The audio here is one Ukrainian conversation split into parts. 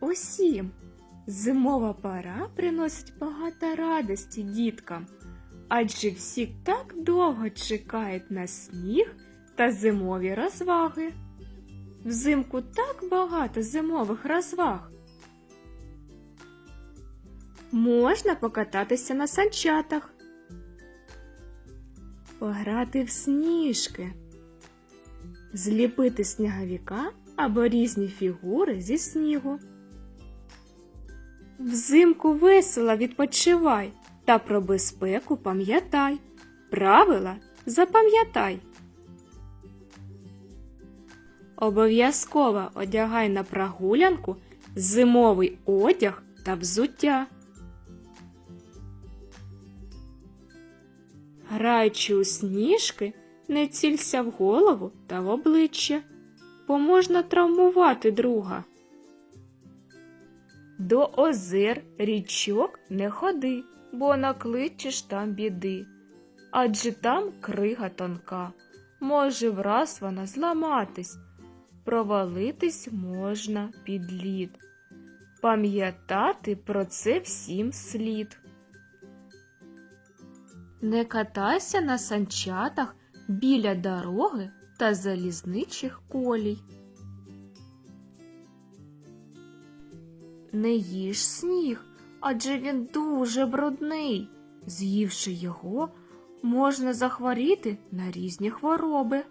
усім. Зимова пора приносить багато радості діткам, адже всі так довго чекають на сніг та зимові розваги. Взимку так багато зимових розваг. Можна покататися на санчатах, пограти в сніжки, зліпити сніговіка або різні фігури зі снігу. Взимку весело відпочивай та про безпеку пам'ятай. Правила запам'ятай. Обов'язково одягай на прогулянку зимовий одяг та взуття. Граючи у сніжки, не цілься в голову та в обличчя, бо можна травмувати друга. До озер річок не ходи, бо накличеш там біди. Адже там крига тонка, може враз вона зламатись, провалитись можна під лід. Пам'ятати про це всім слід. Не катайся на санчатах біля дороги та залізничих колій. Не їж сніг, адже він дуже брудний. З'ївши його, можна захворіти на різні хвороби.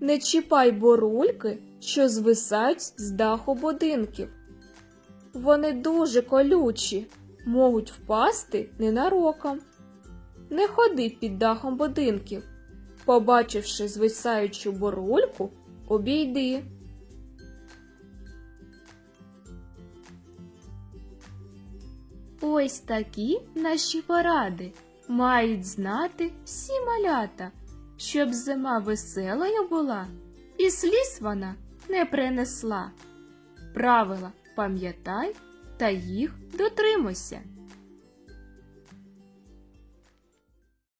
Не чіпай борульки, що звисають з даху будинків. Вони дуже колючі, можуть впасти ненароком. Не ходи під дахом будинків. Побачивши звисаючу борульку, обійди. Ось такі наші поради мають знати всі малята, щоб зима веселою була, і сліз вона не принесла. Правила пам'ятай та їх дотримуйся.